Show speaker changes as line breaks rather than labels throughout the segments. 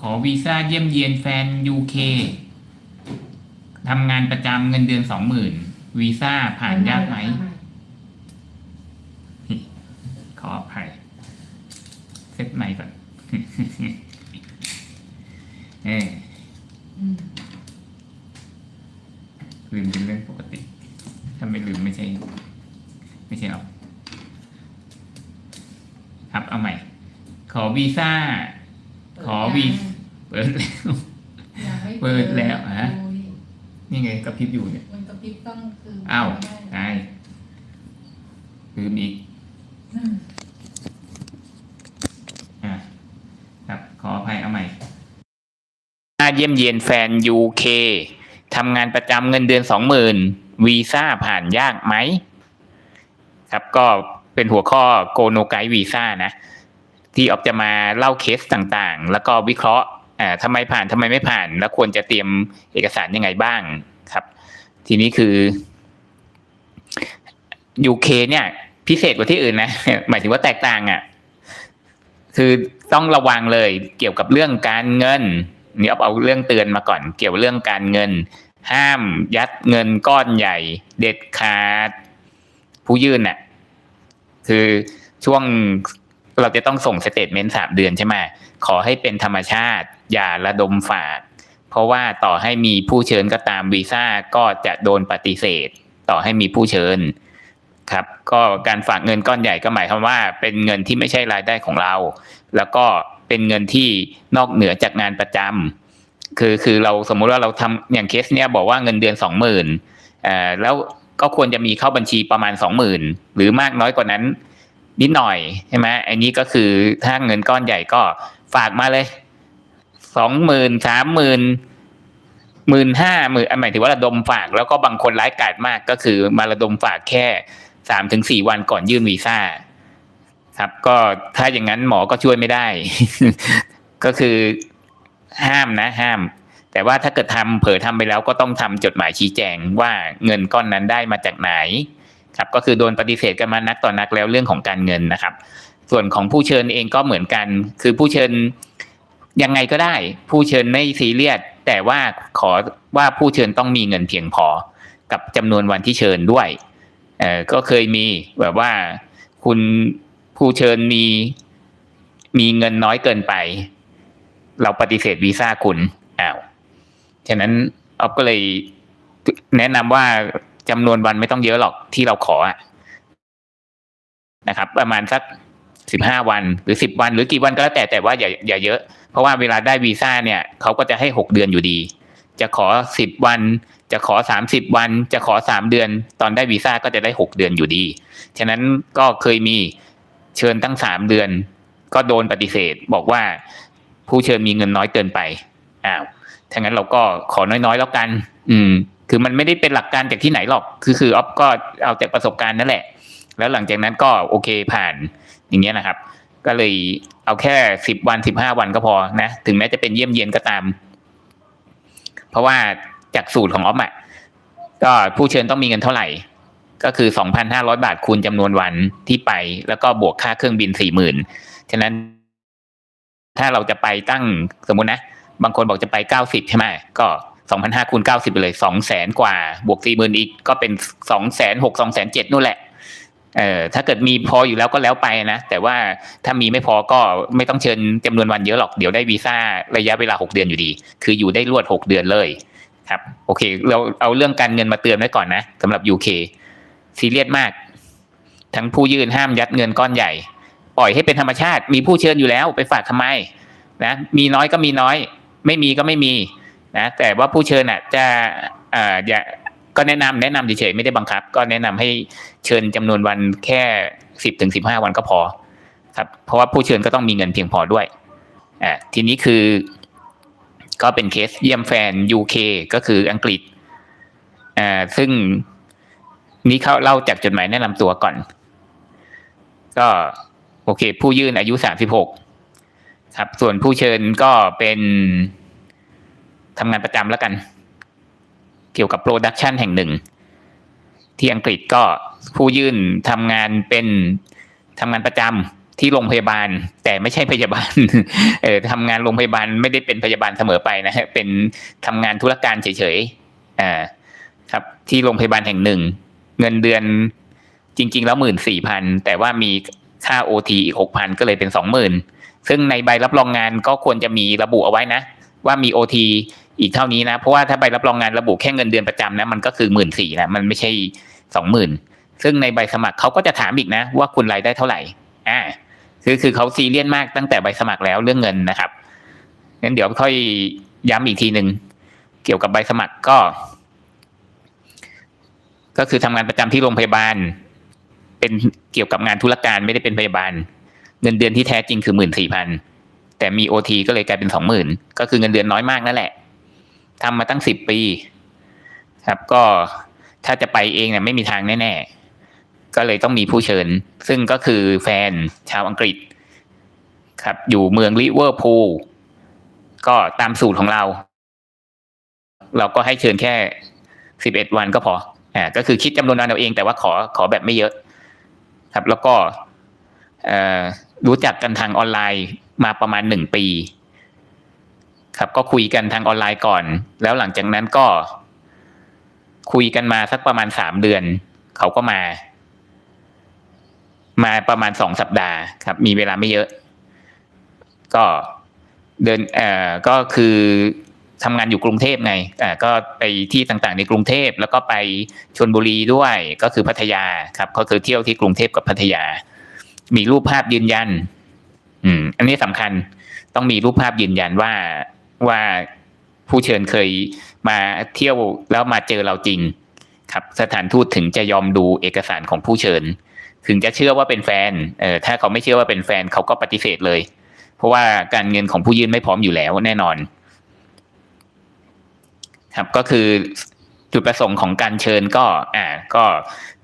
ขอวีซ่าเยี่ยมเยียนแฟนยูเคทำงานประจำเงินเดือนสองหมื่นวีซ่าผ่านยากไหม ขออภัยเซตใหม่ก่อนเออ
อืม
ลืมเป็นเรื่องปกติ ถ้าไม่ลืมไม่ใช่ ไม่ใช่หรอกครับเอาใหม่ ขอวีซ่า ขอวีเปิดแล้ว
ยังไม่
เปิดแล้วฮะ
โอ้ย
นี่ไงกระพริบอยู่เนี่ย
มันกระพริบต้องคือ
อ้าว
ไม่ได้
ตายลืมอีก
อืม
อะครับขออภัยเอาใหม่ถ้าเยี่ยมเยียนแฟน UK ทำงานประจำเงินเดือนสองหมื่นวีซ่าผ่านยากไหม ครับก็เป็นหัวข้อโกโนไกวีซ่านะ ที่ออกจะมาเล่าเคสต่างๆ แล้วก็วิเคราะห์อ่าทำไมผ่านทำไมไม่ผ่าน แล้วควรจะเตรียมเอกสารยังไงบ้างครับ ทีนี้คือ UK เนี่ย พิเศษกว่าที่อื่นนะ หมายถึงว่าแตกต่างอะ คือต้องระวังเลยเกี่ยวกับเรื่องการเงินนี่เอาเอาเรื่องเตือนมาก่อน เกี่ยวกับเรื่องการเงิน ห้ามยัดเงินก้อนใหญ่ เด็ดขาด ผู้ยื่นน่ะ คือช่วง เราจะต้องส่งสเตทเมนต์สามเดือนใช่ไหมขอให้เป็นธรรมชาติ อย่าระดมฝาก เพราะว่าต่อให้มีผู้เชิญก็ตามวีซ่าก็จะโดนปฏิเสธ ต่อให้มีผู้เชิญครับ ก็การฝากเงินก้อนใหญ่ก็หมายความว่า เป็นเงินที่ไม่ใช่รายได้ของเรา แล้วก็เป็นเงินที่นอกเหนือจากงานประจำคือคือเราสมมุติว่าเราทำอย่างเคสเนี้ยบอกว่าเงินเดือนสองหมื่นเอ่อแล้วก็ควรจะมีเข้าบัญชีประมาณสองหมื่นหรือมากน้อยกว่านั้น นิดหน่อยใช่ไหมอันนี้ก็คือถ้าเงินก้อนใหญ่ก็ฝากมาเลยสองหมื่นสามหมื่นหมื่นห้าหมื่นหมายถึงว่าระดมฝากแล้วก็บางคนร้ายกาจมากก็คือมาระดมฝากแค่สามถึงสี่วันก่อนยื่นวีซ่า ครับ ก็ถ้าอย่างนั้นหมอก็ช่วยไม่ได้ ก็คือห้ามนะห้าม แต่ว่าถ้าเกิดทำเผลอทำไปแล้วก็ต้องทำจดหมายชี้แจงว่าเงินก้อนนั้นได้มาจากไหน ครับก็คือโดนปฏิเสธกันมานักต่อนนักแล้วเรื่องของการเงินนะครับ ส่วนของผู้เชิญเองก็เหมือนกัน คือผู้เชิญยังไงก็ได้ ผู้เชิญไม่ซีเรียสแต่ว่าขอว่าผู้เชิญต้องมีเงินเพียงพอกับจำนวนวันที่เชิญด้วยเออก็เคยมีแบบว่าคุณผู้เชิญมีมีเงินน้อยเกินไป เราปฏิเสธวีซ่าคุณอ้าวฉะนั้นออฟก็เลยแนะนำว่า จำนวนวันไม่ต้องเยอะหรอกที่เราขอนะครับ ประมาณสักสิบห้าวันหรือสิบวันหรือกี่วันก็แล้วแต่แต่ว่าอย่าอย่าเยอะ เพราะว่าเวลาได้วีซ่าเนี่ยเขาก็จะให้หกเดือนอยู่ดี จะขอสิบวัน จะขอสามสิบวัน จะขอสามเดือน ตอนได้วีซ่าก็จะได้หกเดือนอยู่ดี ฉะนั้นก็เคยมีเชิญตั้งสามเดือน ก็โดนปฏิเสธ บอกว่าผู้เชิญมีเงินน้อยเกินไปอ้าวถ้างั้นเราก็ขอน้อยๆแล้วกัน อืม คือมันไม่ได้เป็นหลักการจากที่ไหนหรอก คือคือออฟก็เอาจากประสบการณ์นั่นแหละ แล้วหลังจากนั้นก็โอเคผ่านอย่างเงี้ยนะครับ ก็เลยเอาแค่สิบวันสิบห้าวันก็พอนะ ถึงแม้จะเป็นเยี่ยมเยียนก็ตาม เพราะว่าจากสูตรของออฟอะก็ผู้เชิญต้องมีเงินเท่าไหร่ ก็คือสองพันห้าร้อยบาทคูณจำนวนวันที่ไป แล้วก็บวกค่าเครื่องบินสี่หมื่นฉะนั้น ถ้าเราจะไปตั้งสมมุตินะ บางคนบอกจะไปเก้าสิบใช่ไหมก็ สองพันห้าคูณเก้าสิบไปเลยสองแสนกว่า บวกสี่หมื่นอีก ก็เป็นสองแสนหกสองแสนเจ็ดนู่นแหละ เอ่อ ถ้าเกิดมีพออยู่แล้วก็แล้วไปนะ แต่ว่าถ้ามีไม่พอก็ไม่ต้องเชิญจำนวนวันเยอะหรอก เดี๋ยวได้วีซ่าระยะเวลาหกเดือนอยู่ดี คืออยู่ได้รวดหกเดือนเลย ครับ โอเค เราเอาเรื่องการเงินมาเตือนไว้ก่อนนะสำหรับ UK ซีเรียสมาก ทั้งผู้ยื่นห้ามยัดเงินก้อนใหญ่ ปล่อยให้เป็นธรรมชาติ มีผู้เชิญอยู่แล้วไปฝากทำไมนะ มีน้อยก็มีน้อย ไม่มีก็ไม่มี นะแต่ว่าผู้เชิญอะจะอ่าอย่าก็แนะนำแนะนำเฉยๆไม่ได้บังคับ ก็แนะนำให้เชิญจำนวนวันแค่สิบถึงสิบห้าวันก็พอ ครับ เพราะว่าผู้เชิญก็ต้องมีเงินเพียงพอด้วยอ่าทีนี้คือ ก็เป็นเคสเยี่ยมแฟน UK ก็คืออังกฤษอ่าซึ่งนี่เขาเล่าจากจดหมายแนะนำตัวก่อน ก็โอเค ผู้ยื่นอายุสามสิบหกครับ ส่วนผู้เชิญก็เป็น ทำงานประจำแล้วกัน เกี่ยวกับโปรดักชันแห่งหนึ่ง ที่อังกฤษก็ผู้ยื่นทำงานเป็นทำงานประจำที่โรงพยาบาล แต่ไม่ใช่พยาบาล เออทำงานโรงพยาบาลไม่ได้เป็นพยาบาลเสมอไปนะฮะเป็นทำงานธุรการเฉยๆอ่าครับ ที่โรงพยาบาลแห่งหนึ่ง เงินเดือนจริง ๆ แล้วหมื่นสี่พันแต่ว่ามีค่าโอทีอีกหกพันก็เลยเป็นสองหมื่นซึ่งในใบรับรองงานก็ควรจะมีระบุเอาไว้นะ ว่ามีโอทีอีกเท่านี้นะ เพราะว่าถ้าใบรับรองงานระบุแค่เงินเดือนประจำนะมันก็คือหมื่นสี่นะมันไม่ใช่สองหมื่นซึ่งในใบสมัครเขาก็จะถามอีกนะ ว่าคุณรายได้เท่าไหร่อ่าคือคือเขาซีเรียสมากตั้งแต่ใบสมัครแล้วเรื่องเงินนะครับงั้นเดี๋ยวค่อยย้ำอีกทีหนึ่งเกี่ยวกับใบสมัครก็ ก็คือทำงานประจำที่โรงพยาบาล เป็นเกี่ยวกับงานธุรการไม่ได้เป็นพยาบาล เงินเดือนที่แท้จริงคือหมื่นสี่พัน แต่มีโอทีก็เลยกลายเป็นสองหมื่นก็คือเงินเดือนน้อยมากนั่นแหละทำมาตั้งสิบปี ครับก็ถ้าจะไปเองเนี่ยไม่มีทางแน่ๆ ก็เลยต้องมีผู้เชิญ ซึ่งก็คือแฟนชาวอังกฤษ ครับ อยู่เมืองลิเวอร์พูลก็ตามสูตรของเรา เราก็ให้เชิญแค่สิบเอ็ดวันก็พออ่าก็คือคิดจำนวนวันเอาเองแต่ว่าขอขอแบบไม่เยอะ ครับ แล้วก็รู้จักกันทางออนไลน์ มาประมาณหนึ่งปี ครับก็คุยกันทางออนไลน์ก่อน แล้วหลังจากนั้นก็ คุยกันมาสักประมาณสามเดือน เขาก็มา มาประมาณสองสัปดาห์ครับ มีเวลาไม่เยอะ ก็เดินเอ่อก็คือทำงานอยู่กรุงเทพไงอ่าก็ไปที่ต่างๆในกรุงเทพแล้วก็ไปชลบุรีด้วยก็คือพัทยาครับ ก็คือเที่ยวที่กรุงเทพกับพัทยา มีรูปภาพยืนยัน อืม อันนี้สำคัญต้องมีรูปภาพยืนยันว่าว่าผู้เชิญเคยมาเที่ยวแล้วมาเจอเราจริง ครับ สถานทูตถึงจะยอมดูเอกสารของผู้เชิญ ถึงจะเชื่อว่าเป็นแฟนเออถ้าเขาไม่เชื่อว่าเป็นแฟนเขาก็ปฏิเสธเลย เพราะว่าการเงินของผู้ยื่นไม่พร้อมอยู่แล้วแน่นอน ครับก็คือจุดประสงค์ของการเชิญก็ อ่า ก็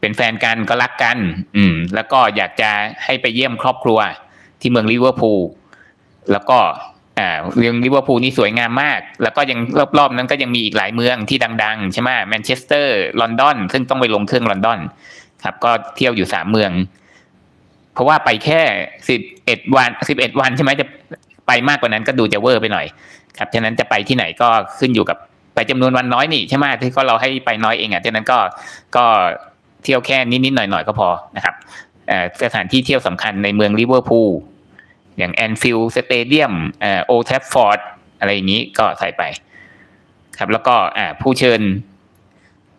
เป็นแฟนกันก็รักกัน อืม แล้วก็อยากจะให้ไปเยี่ยมครอบครัว ที่เมืองลิเวอร์พูลแล้วก็อ่าเมืองลิเวอร์พูลนี่สวยงามมาก แล้วก็ยังรอบๆนั้นก็ยังมีอีกหลายเมืองที่ดัง ๆ ใช่ไหมแมนเชสเตอร์ลอนดอนซึ่งต้องไปลงเครื่องลอนดอน ครับ ก็เที่ยวอยู่สามเมือง เพราะว่าไปแค่สิบเอ็ดวันสิบเอ็ดวันใช่ไหมจะไปมากกว่านั้นก็ดูจะเวอร์ไปหน่อย ครับฉะนั้นจะไปที่ไหนก็ขึ้นอยู่กับไปจำนวนวันน้อยนี่ใช่ไหมที่ก็เราให้ไปน้อยเองอะฉะนั้นก็ก็เที่ยวแค่นิดๆหน่อยๆก็พอนะครับเอ่อสถานที่เที่ยวสำคัญในเมืองลิเวอร์พูล อย่างแอนฟิลสเตเดียมโอแทฟฟอร์ดอะไรอย่างนี้ก็ใส่ไป ครับแล้วก็ผู้เชิญ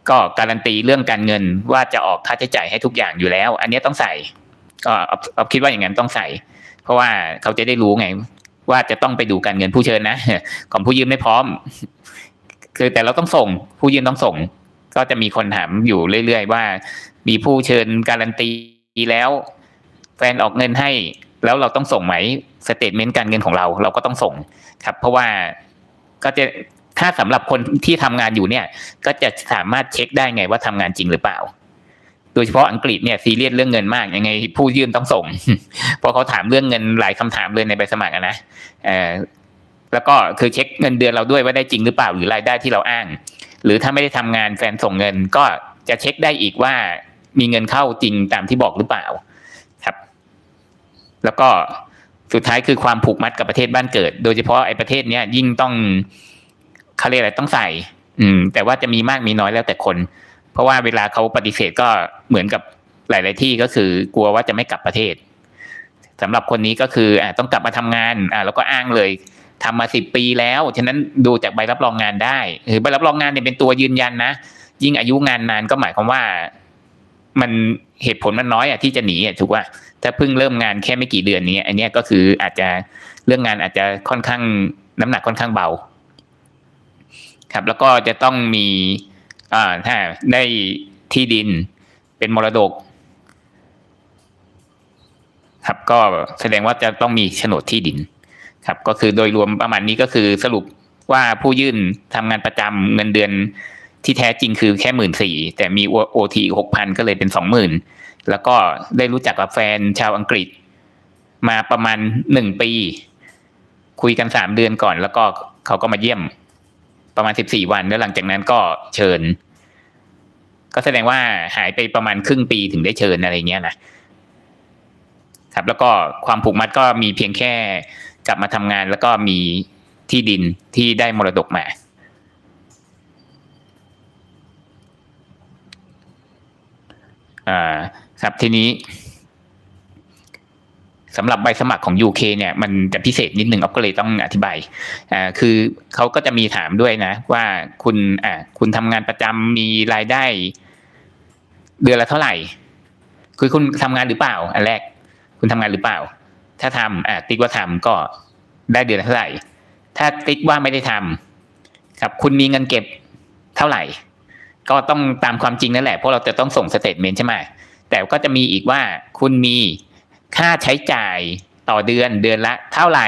ก็การันตีเรื่องการเงินว่าจะออกค่าใช้จ่ายให้ทุกอย่างอยู่แล้ว อันนี้ต้องใส่ ก็เอาคิดว่าอย่างนั้นต้องใส่ เพราะว่าเขาจะได้รู้ไง ว่าจะต้องไปดูการเงินผู้เชิญนะของผู้ยืมไม่พร้อม คือแต่เราต้องส่ง ผู้ยืนต้องส่ง ก็จะมีคนถามอยู่เรื่อยๆว่า มีผู้เชิญการันตีแล้ว แฟนออกเงินให้ แล้วเราต้องส่งไหมสเตทเมนต์การเงินของเราเราก็ต้องส่งครับ เพราะว่าก็จะถ้าสำหรับคนที่ทำงานอยู่เนี่ย ก็จะสามารถเช็คได้ไงว่าทำงานจริงหรือเปล่า โดยเฉพาะอังกฤษเนี่ยซีเรียสเรื่องเงินมากยังไง ผู้ยื่นต้องส่งเพราะเขาถามเรื่องเงินหลายคำถามเลยในใบสมัครนะเออแล้วก็คือเช็คเงินเดือนเราด้วยว่าได้จริงหรือเปล่าหรือรายได้ที่เราอ้าง หรือถ้าไม่ได้ทำงานแฟนส่งเงินก็จะเช็คได้อีกว่ามีเงินเข้าจริงตามที่บอกหรือเปล่า แล้วก็สุดท้ายคือความผูกมัดกับประเทศบ้านเกิด โดยเฉพาะไอ้ประเทศเนี้ยยิ่งต้องเขาเรียกอะไรต้องใส่ อืม แต่ว่าจะมีมากมีน้อยแล้วแต่คน เพราะว่าเวลาเขาปฏิเสธก็เหมือนกับหลาย ๆ ที่ก็คือกลัวว่าจะไม่กลับประเทศสำหรับคนนี้ก็คืออ่าต้องกลับมาทำงานอ่าแล้วก็อ้างเลยทำมาสิบปีแล้วฉะนั้นดูจากใบรับรองงานได้หรือใบรับรองงานเนี่ยเป็นตัวยืนยันนะยิ่งอายุงานนานก็หมายความว่า มันเหตุผลมันน้อยอะที่จะหนีอะถูกว่าถ้าเพิ่งเริ่มงานแค่ไม่กี่เดือนนี้อันนี้ก็คืออาจจะเรื่องงานอาจจะค่อนข้างน้ำหนักค่อนข้างเบา ครับ แล้วก็จะต้องมีอ่าถ้าได้ที่ดินเป็นมรดก ครับก็แสดงว่าจะต้องมีโฉนดที่ดิน ครับ ก็คือโดยรวมประมาณนี้ก็คือสรุปว่าผู้ยื่นทำงานประจำเงินเดือน ที่แท้จริงคือแค่หมื่นสี่แต่มีโอทีหกพันก็เลยเป็นสองหมื่นแล้วก็ได้รู้จักกับแฟนชาวอังกฤษ มาประมาณหนึ่งปี คุยกันสามเดือนก่อน แล้วก็เขาก็มาเยี่ยมประมาณสิบสี่วัน แล้วหลังจากนั้นก็เชิญ ก็แสดงว่าหายไปประมาณครึ่งปีถึงได้เชิญอะไรเงี้ยนะครับแล้วก็ความผูกมัดก็มีเพียงแค่กลับมาทำงาน แล้วก็มีที่ดินที่ได้มรดกมา อ่าครับทีนี้สำหรับใบสมัครของ UK เนี่ยมันจะพิเศษนิดหนึ่งอ๊อฟก็เลยต้องอธิบายอ่าคือเขาก็จะมีถามด้วยนะ ว่าคุณอ่าคุณทำงานประจำมีรายได้ เดือนละเท่าไหร่ คือคุณทำงานหรือเปล่า อันแรก คุณทำงานหรือเปล่า ถ้าทำอ่าติ๊กว่าทำก็ได้เดือนละเท่าไหร่ ถ้าติ๊กว่าไม่ได้ทำครับ คุณมีเงินเก็บเท่าไหร่ ก็ต้องตามความจริงนั่นแหละเพราะเราจะต้องส่งสเตทเมนต์ใช่ไหมแต่ก็จะมีอีกว่าคุณมีค่าใช้จ่ายต่อเดือนเดือนละเท่าไหร่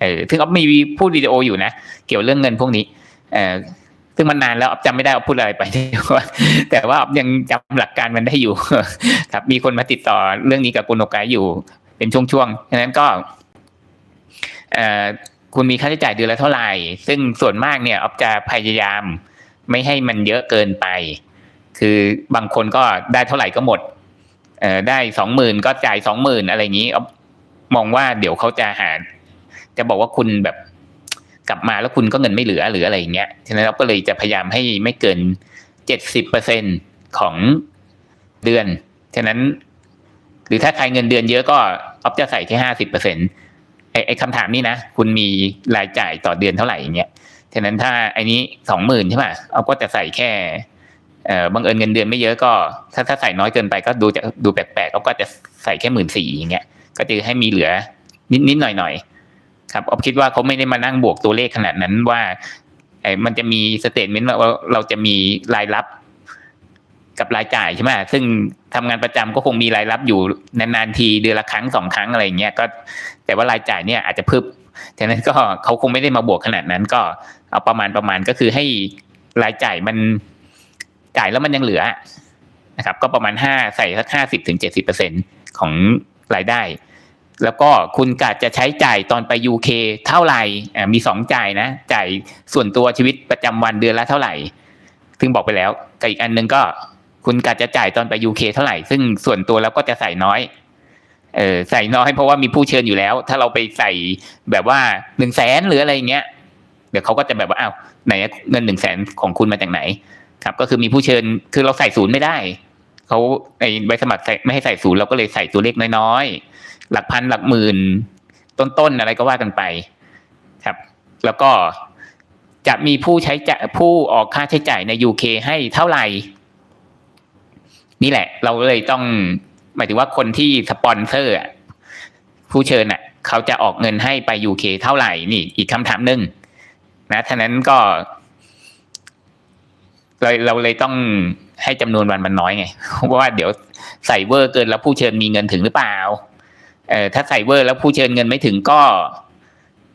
เออซึ่งอ๊อฟมีพูดวิดีโออยู่นะ เกี่ยวเรื่องเงินพวกนี้เออซึ่งมันนานแล้วอ๊อฟจำไม่ได้อ๊อฟพูดอะไรไปแต่ว่าอ๊อฟยังจำหลักการมันได้อยู่ ครับ มีคนมาติดต่อเรื่องนี้กับคุณโอกายอยู่เป็นช่วงๆฉะนั้นก็เออคุณมีค่าใช้จ่ายเดือนละเท่าไหร่ ซึ่งส่วนมากเนี่ยอ๊อฟจะพยายาม ไม่ให้มันเยอะเกินไป คือบางคนก็ได้เท่าไหร่ก็หมดเอ่อได้สองหมื่นก็จ่ายสองหมื่นอะไรอย่างนี้อ๊อฟมองว่าเดี๋ยวเขาจะหา จะบอกว่าคุณแบบกลับมาแล้วคุณก็เงินไม่เหลือหรืออะไรอย่างเงี้ยฉะนั้นเราก็เลยจะพยายามให้ไม่เกินเจ็ดสิบเปอร์เซ็นของเดือน ฉะนั้น หรือถ้าใครเงินเดือนเยอะก็อ๊อฟจะใส่แค่ห้าสิบเปอร์เซ็นไอ้คำถามนี้นะ คุณมีรายจ่ายต่อเดือนเท่าไหร่อย่างเงี้ย ฉะนั้นถ้าไอ้นี้สองหมื่นใช่ไหมเอาก็จะใส่แค่เอ่อบังเอิญเงินเดือนไม่เยอะก็ ถ้าถ้าใส่น้อยเกินไปก็ดูจะดูแปลกๆเอาก็จะใส่แค่หมื่นสี่อย่างเงี้ยก็จะให้มีเหลือนิดนิดหน่อยหน่อยๆครับออฟคิดว่าเขาไม่ได้มานั่งบวกตัวเลขขนาดนั้นว่าไอ้มันจะมีสเตทเมนต์ว่าเราจะมีรายรับกับรายจ่ายใช่ไหมซึ่งทำงานประจำก็คงมีรายรับอยู่นานๆทีเดือนละครั้งสองครั้งอะไรอย่างเงี้ยก็แต่ว่ารายจ่ายเนี่ยอาจจะเพิ่ม ฉะนั้นก็เขาคงไม่ได้มาบวกขนาดนั้น ก็เอาประมาณประมาณก็คือให้รายจ่ายมันจ่ายแล้วมันยังเหลือนะครับ ก็ประมาณห้าใส่สักห้าสิบถึงเจ็ดสิบเปอร์เซ็นของรายได้ แล้วก็คุณกะจะใช้จ่ายตอนไป UK เท่าไหร่มีสองจ่ายนะจ่ายส่วนตัวชีวิตประจำวันเดือนละเท่าไหร่ซึ่งบอกไปแล้วกับอีกอันหนึ่งก็คุณกะจะจ่ายตอนไป UK เท่าไหร่ ซึ่งส่วนตัวแล้วก็จะใส่น้อย เออใส่น้อยเพราะว่ามีผู้เชิญอยู่แล้ว ถ้าเราไปใส่แบบว่าหนึ่งแสนหรืออะไรเงี้ยเดี๋ยวเขาก็จะแบบว่าอ้าวไหนเงินหนึ่งแสนของคุณมาจากไหน ครับ ก็คือมีผู้เชิญคือเราใส่ศูนย์ไม่ได้เขาในใบสมัครไม่ให้ใส่ศูนย์เราก็เลยใส่ตัวเลขน้อยๆหลักพันหลักหมื่นต้นๆอะไรก็ว่ากันไป ครับ แล้วก็จะมีผู้ใช้จ่ายผู้ออกค่าใช้จ่ายใน UK ให้เท่าไหร่ นี่แหละ เราเลยต้อง หมายถึงว่าคนที่สปอนเซอร์ผู้เชิญอะ เขาจะออกเงินให้ไป UK เคเท่าไหร่นี่ อีกคำถามหนึ่งนะท่านั้นก็เราเราเลยต้องให้จำนวนวันมันน้อยไงเพราะว่าเดี๋ยวใส่เวอร์เกินแล้วผู้เชิญมีเงินถึงหรือเปล่าเออถ้าใส่เวอร์แล้วผู้เชิญเงินไม่ถึงก็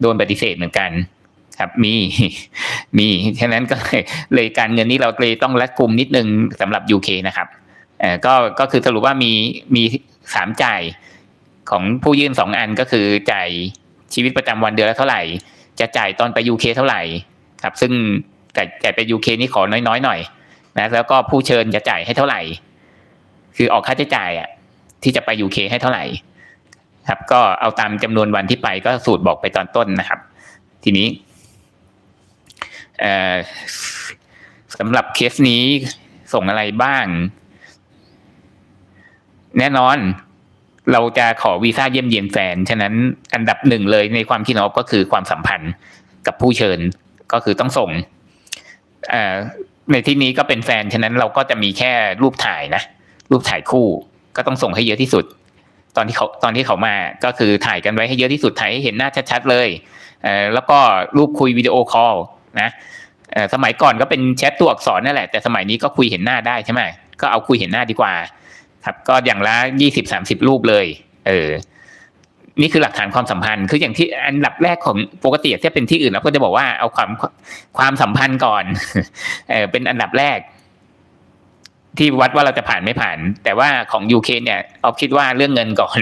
โดนปฏิเสธเหมือนกัน ครับมีมีฉะนั้นก็เลยการเงินนี้เราเลยต้องรัดกุมนิดนึงสำหรับ UK นะครับ ก็ก็คือสรุปว่ามีมีสามจ่ายของผู้ยื่นสองอันก็คือจ่ายชีวิตประจำวันเดือนละเท่าไหร่ จะจ่ายตอนไปยูเคเท่าไหร่ครับ ซึ่งแต่จ่ไปยูเคนี่ขอน้อยๆหน่อยนะแล้วก็ผู้เชิญจะจ่ายให้เท่าไหร่ คือออกค่าใช้จ่ายอะที่จะไปยูเคให้เท่าไหร่ ครับ ก็เอาตามจำนวนวันที่ไปก็สูตรบอกไปตอนต้นนะครับ ทีนี้เอ่อสำหรับเคสนี้ส่งอะไรบ้าง แน่นอน เราจะขอวีซ่าเยี่ยมเยียนแฟน ฉะนั้นอันดับหนึ่งเลยในความคิดของเราก็คือความสัมพันธ์กับผู้เชิญก็คือต้องส่งในที่นี้ก็เป็นแฟน ฉะนั้นเราก็จะมีแค่รูปถ่ายนะ รูปถ่ายคู่ก็ต้องส่งให้เยอะที่สุด ตอนที่เขาตอนที่เขามาก็คือถ่ายกันไว้ให้เยอะที่สุดถ่ายให้เห็นหน้าชัดๆเลยเแล้วก็รูปคุยวิดีโอคอลนะสมัยก่อนก็เป็นแชทตัวอักษรนั่นแหละแต่สมัยนี้ก็คุยเห็นหน้าได้ใช่ไหมก็เอาคุยเห็นหน้าดีกว่า ครับก็อย่างละยี่สิบสามสิบรูปเลย เออ นี่คือหลักฐานความสัมพันธ์ คืออย่างที่อันดับแรกของปกติถ้าเป็นที่อื่นเราก็จะบอกว่าเอาความความสัมพันธ์ก่อน เออเป็นอันดับแรก ที่วัดว่าเราจะผ่านไม่ผ่าน แต่ว่าของยูเคเนี่ยเอาคิดว่าเรื่องเงินก่อน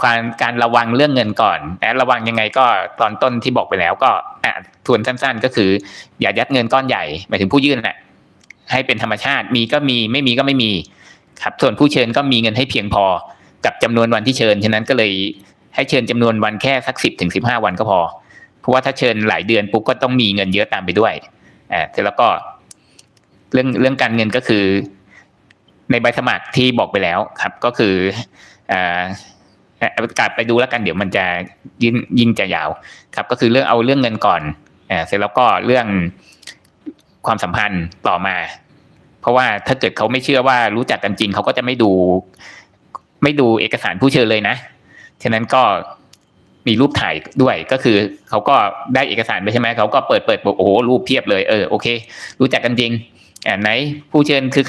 ความการระวังเรื่องเงินก่อนและระวังยังไงก็ตอนต้นที่บอกไปแล้วก็อะทวนสั้น ๆ ก็คือ อย่ายัดเงินก้อนใหญ่หมายถึงผู้ยื่นน่ะให้เป็นธรรมชาติมีก็มีไม่มีก็ไม่มี ครับส่วนผู้เชิญก็มีเงินให้เพียงพอกับจำนวนวันที่เชิญฉะนั้นก็เลยให้เชิญจำนวนวันแค่สักสิบถึงสิบห้าวันก็พอ เพราะว่าถ้าเชิญหลายเดือนปุ๊บก็ต้องมีเงินเยอะตามไปด้วยอ่าเสร็จแล้วก็เรื่องเรื่องการเงินก็คือ ในใบสมัครที่บอกไปแล้วครับ ก็คืออ่าประกาศไปดูแล้วกันเดี๋ยวมันจะยิ่งยิ่งจะยาว ครับ ก็คือเรื่องเอาเรื่องเงินก่อนอ่าเสร็จแล้วก็เรื่องความสัมพันธ์ต่อมา เพราะว่าถ้าเกิดเขาไม่เชื่อว่ารู้จักกันจริงเขาก็จะไม่ดู ไม่ดูเอกสารผู้เชิญเลยนะ ฉะนั้นก็มีรูปถ่ายด้วยก็คือเขาก็ได้เอกสารไปใช่ไหมเขาก็เปิดเปิดบอกโอ้โหรูปเพียบเลยเออโอเค รู้จักกันจริงอ่าไหนผู้เชิญคือ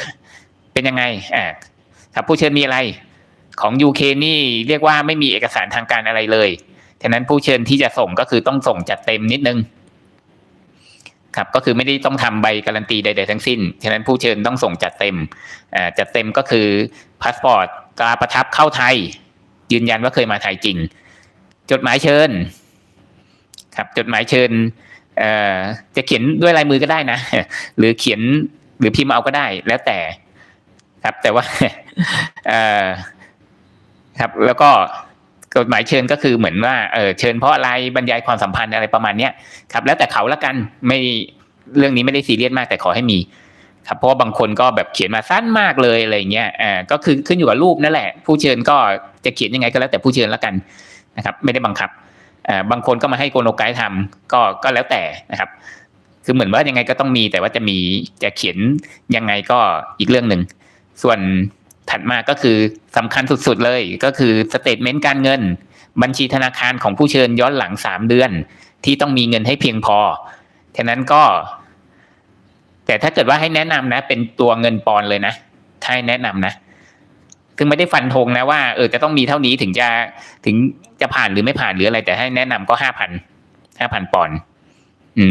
เป็นยังไงอ่าครับผู้เชิญมีอะไรของ UK นี่เรียกว่าไม่มีเอกสารทางการอะไรเลย ฉะนั้นผู้เชิญที่จะส่งก็คือต้องส่งจัดเต็มนิดนึง ครับก็คือไม่ได้ต้องทำใบการันตีใด ๆ ทั้งสิ้น ฉะนั้นผู้เชิญต้องส่งจัดเต็มอ่าจัดเต็มก็คือพาสปอร์ตตราประทับเข้าไทย ยืนยันว่าเคยมาไทยจริง จดหมายเชิญ ครับจดหมายเชิญอ่อจะเขียนด้วยลายมือก็ได้นะ หรือเขียนหรือพิมพ์เอาก็ได้แล้วแต่ ครับแต่ว่าอ่อครับแล้วก็ กฎหมายเชิญก็คือเหมือนว่าเออเชิญเพราะอะไรบรรยายความสัมพันธ์อะไรประมาณเนี้ยครับแล้วแต่เขาละกันไม่เรื่องนี้ไม่ได้ซีเรียสมากแต่ขอให้มีครับเพราะว่าบางคนก็แบบเขียนมาสั้นมากเลยอะไรเงี้ยอ่าก็คือขึ้นอยู่กับรูปนั่นแหละ ผู้เชิญก็จะเขียนยังไงก็แล้วแต่ผู้เชิญละกันนะครับ ไม่ได้บังคับอ่าบางคนก็มาให้โกโนไกด์ทำก็ก็แล้วแต่นะครับ คือเหมือนว่ายังไงก็ต้องมีแต่ว่าจะมีจะเขียนยังไงก็อีกเรื่องหนึ่งส่วน ถัดมาก็คือสำคัญสุดๆเลยก็คือสเตทเมนต์การเงิน บัญชีธนาคารของผู้เชิญย้อนหลังสามเดือน ที่ต้องมีเงินให้เพียงพอฉะนั้นก็ แต่ถ้าเกิดว่าให้แนะนำนะ เป็นตัวเงินปอนเลยนะถ้าให้แนะนำนะคือไม่ได้ฟันธงนะว่าเออจะต้องมีเท่านี้ถึงจะถึงจะผ่านหรือไม่ผ่านหรืออะไร แต่ให้แนะนำก็ห้าพันห้าพันปอน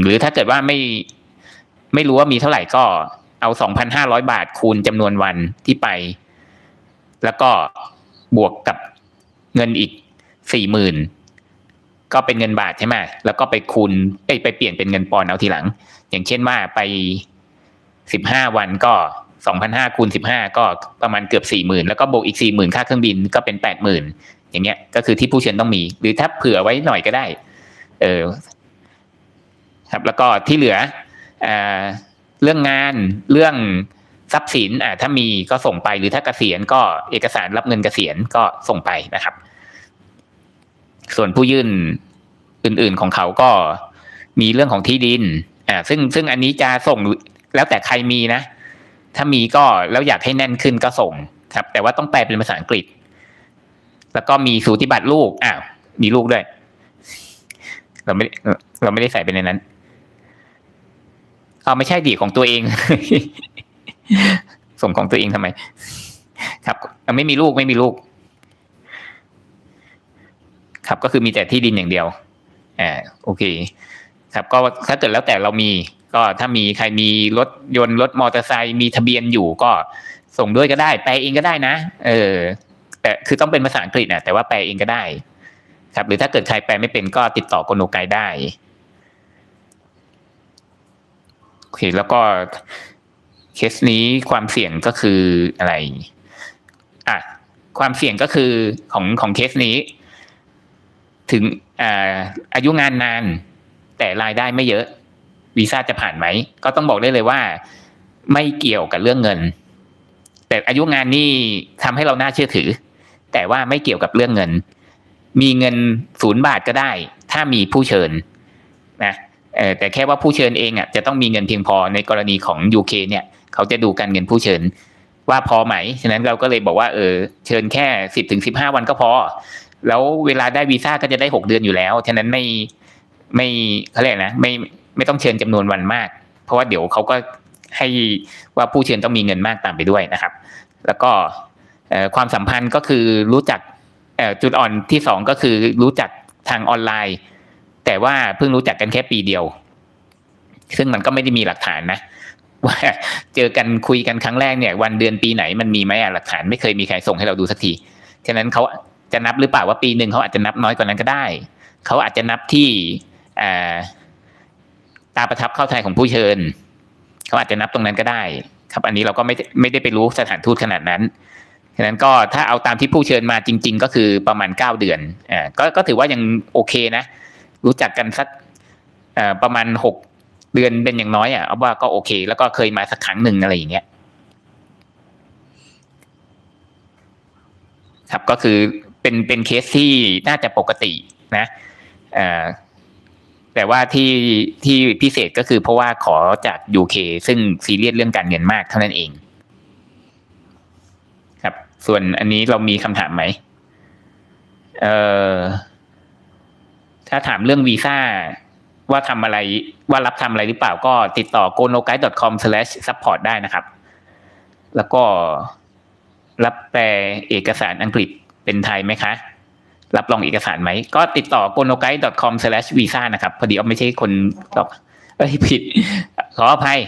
หรือถ้าเกิดว่าไม่ไม่รู้ว่ามีเท่าไหร่ก็เอาสองพันห้าร้อยบาทคูณจำนวนวันที่ไป แล้วก็บวกกับเงินอีกสี่หมื่นก็เป็นเงินบาทใช่ไหมแล้วก็ไปคูณเอ้ยไปเปลี่ยนเป็นเงินปอนด์เอาทีหลัง อย่างเช่นว่าไปสิบห้าวันก็สองพันห้าคูณสิบห้าก็ประมาณเกือบสี่หมื่นแล้วก็บวกอีกสี่หมื่นค่าเครื่องบินก็เป็นแปดหมื่นอย่างเงี้ย ก็คือที่ผู้เชิญต้องมี หรือถ้าเผื่อไว้หน่อยก็ได้ เออครับแล้วก็ที่เหลืออเรื่องงานเรื่อง ทรัพย์สินอ่าถ้ามีก็ส่งไปหรือถ้าเกษียณก็เอกสารรับเงินเกษียณก็ส่งไปนะครับ ส่วนผู้ยื่นอื่น ๆของเขาก็มีเรื่องของที่ดินอ่าซึ่งซึ่งอันนี้จะส่งแล้วแต่ใครมีนะ ถ้ามีก็แล้วอยากให้แน่นขึ้นก็ส่งครับ แต่ว่าต้องแปลเป็นภาษาอังกฤษ แล้วก็มีสูติบัตรลูกอ้าวมีลูกด้วย เราไม่เราไม่ได้ใส่ไปในนั้นเอาไม่ใช่ดีของตัวเอง ส่งของตัวเองทำไม ครับไม่มีลูกไม่มีลูก ครับก็คือมีแต่ที่ดินอย่างเดียวอ่าโอเค ครับ ก็ถ้าเกิดแล้วแต่เรามี ก็ถ้ามีใครมีรถยนต์รถมอเตอร์ไซค์มีทะเบียนอยู่ก็ส่งด้วยก็ได้ แปลเองก็ได้นะเออ แต่คือต้องเป็นภาษาอังกฤษนะแต่ว่าแปลเองก็ได้ ครับ หรือถ้าเกิดใครแปลไม่เป็นก็ติดต่อโกโนไกได้โอเคแล้วก็ เคสนี้ความเสี่ยงก็คืออะไรอะความเสี่ยงก็คือของของเคสนี้ ถึงอ่าอายุงานนาน แต่รายได้ไม่เยอะวีซ่าจะผ่านไหม ก็ต้องบอกได้เลยว่า ไม่เกี่ยวกับเรื่องเงิน แต่อายุงานนี่ทำให้เราน่าเชื่อถือ แต่ว่าไม่เกี่ยวกับเรื่องเงิน มีเงินศูนย์บาทก็ได้ ถ้ามีผู้เชิญนะเออแต่แค่ว่าผู้เชิญเองอะจะต้องมีเงินเพียงพอในกรณีของ UK เนี่ย เขาจะดูการเงินผู้เชิญว่าพอไหม ฉะนั้นเราก็เลยบอกว่าเออเชิญแค่สิบถึงสิบห้าวันก็พอ แล้วเวลาได้วีซ่าก็จะได้หกเดือนอยู่แล้ว ฉะนั้นไม่ไม่เขาเรียกนะไม่ไม่ต้องเชิญจำนวนวันมาก เพราะว่าเดี๋ยวเขาก็ให้ว่าผู้เชิญต้องมีเงินมากตามไปด้วยนะครับ แล้วก็ความสัมพันธ์ก็คือรู้จักจุดอ่อนที่สองก็คือรู้จักทางออนไลน์ แต่ว่าเพิ่งรู้จักกันแค่ปีเดียว ซึ่งมันก็ไม่ได้มีหลักฐานนะ ว่าเจอกันคุยกันครั้งแรกเนี่ย วันเดือนปีไหนมันมีไหมอะหลักฐานไม่เคยมีใครส่งให้เราดูสักทีฉะนั้นเขาจะนับหรือเปล่าว่าปีหนึ่งเขาอาจจะนับน้อยกว่านั้นก็ได้ เขาอาจจะนับที่ตาประทับเข้าไทยของผู้เชิญ เขาอาจจะนับตรงนั้นก็ได้ ครับ อันนี้เราก็ไม่ไม่ได้ไปรู้สถานทูตขนาดนั้นฉะนั้นก็ถ้าเอาตามที่ผู้เชิญมาจริง ๆ ก็คือประมาณเก้าเดือนอ่าก็ก็ถือว่ายังโอเคนะ รู้จักกันสักประมาณหก เดือนเป็นอย่างน้อยอะเอาว่าก็โอเค แล้วก็เคยมาสักครั้งหนึ่งอะไรอย่างเงี้ยครับก็คือเป็นเป็นเคสที่น่าจะปกตินะแต่ว่าที่ที่พิเศษก็คือเพราะว่าขอจาก UK ซึ่งซีเรียสเรื่องการเงินมากเท่านั้นเอง ครับ ส่วนอันนี้เรามีคำถามไหมเอ่อถ้าถามเรื่องวีซ่า ว่าทำอะไรว่ารับทำอะไรหรือเปล่าก็ติดต่อ g o n o g u i d e c o m s u p p o r t ได้นะครับ แล้วก็รับแปลเอกสารอังกฤษเป็นไทยไหมคะ รับรองเอกสารไหม ก็ติดต่อ g o n o g u i d e c o m v i s a นะครับ พอดีออมไม่ใช่คนตอบเอ้ยผิด ขออภัย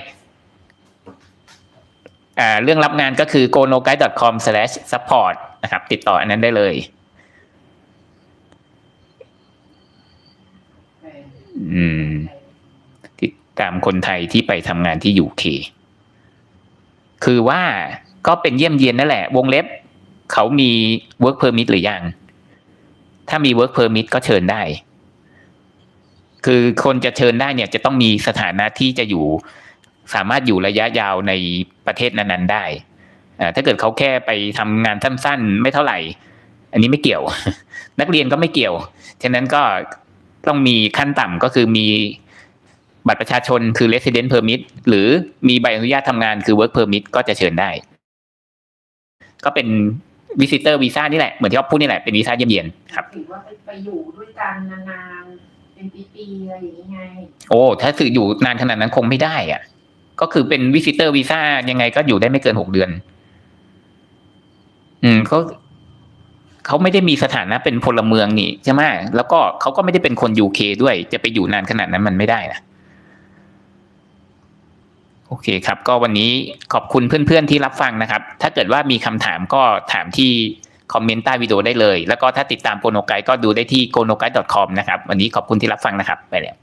อ่าเรื่องรับงานก็คือ g o n o g u i d e c o m support นะครับ ติดต่ออันนั้นได้เลย อืมติดตามคนไทยที่ไปทำงานที่ยูเคคือว่าก็เป็นเยี่ยมเยียนนั่นแหละ วงเล็บ เขามี work permit หรือยัง ถ้ามี work permit ก็เชิญได้ คือคนจะเชิญได้เนี่ย จะต้องมีสถานะที่จะอยู่ สามารถอยู่ระยะยาวในประเทศนั้นๆได้อ่าถ้าเกิดเขาแค่ไปทำงานสั้นๆ ไม่เท่าไหร่ อันนี้ไม่เกี่ยว นักเรียนก็ไม่เกี่ยว ฉะนั้นก็ ต้องมีขั้นต่ำก็คือมีบัตรประชาชนคือ resident permit หรือมีใบอนุญาตทำงานคือ work permit ก็จะเชิญได้ ก็เป็น visitor visa นี่แหละ เหมือนที่เขาพูดนี่แหละ เป็นวีซ่าเยี่ยมเยียนครับ
ถือว่าไปไปอยู่ด้วยกันนานๆ เป็นปีๆอะไรอย่างนี้ไง
โอ้ ถ้าสื่ออยู่นานขนาดนั้นคงไม่ได้อะ ก็คือเป็น visitor visa ยังไงก็อยู่ได้ไม่เกินหกเดือน อืมเขา เขาไม่ได้มีสถานะเป็นพลเมืองนี่ใช่ไหมแล้วก็เขาก็ไม่ได้เป็นคนยูเคด้วย จะไปอยู่นานขนาดนั้นมันไม่ได้นะโอเคครับ ก็วันนี้ขอบคุณเพื่อนๆที่รับฟังนะครับ ถ้าเกิดว่ามีคำถามก็ถามที่คอมเมนต์ใต้วิดีโอได้เลย แล้วก็ถ้าติดตามโกโนไกก็ดูได้ที่ g o n o g a i c o m นะครับ วันนี้ขอบคุณที่รับฟังนะครับ ไปแล้ว